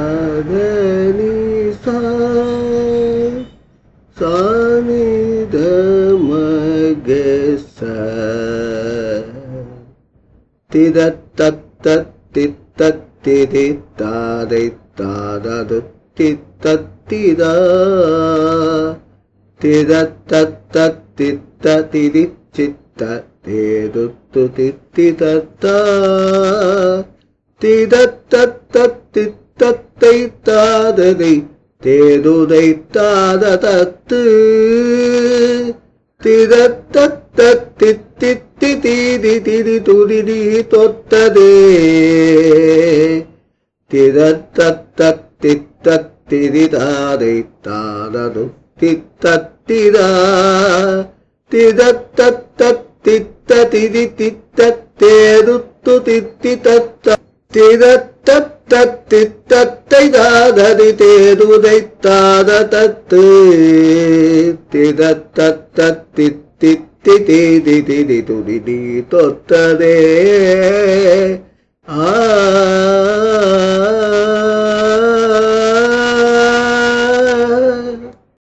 மகமாதனி சா சானித மகச திதத்தத்தித்தத்திதி தாதை தாதது தித்தத்திதா திதத்தத்தித்த திதி சித்த தேதுத்து தித்திதத்தா தாததை தேதுதை தாத தத்து திதத்தத்தித்தி தீதி திதி துதிதி தொத்ததே. திதத்தத்தித்தி தாதை தாதது தித்தத்திதா திதத்தத்தித்த திதி தித்த தேதுத்து தித்தி தத்த திதத்தத்தித்தத்தை தாததி தேதுதை தாத தத்து திதத்தத்தித்தி திதி திதி துதி தொத்ததே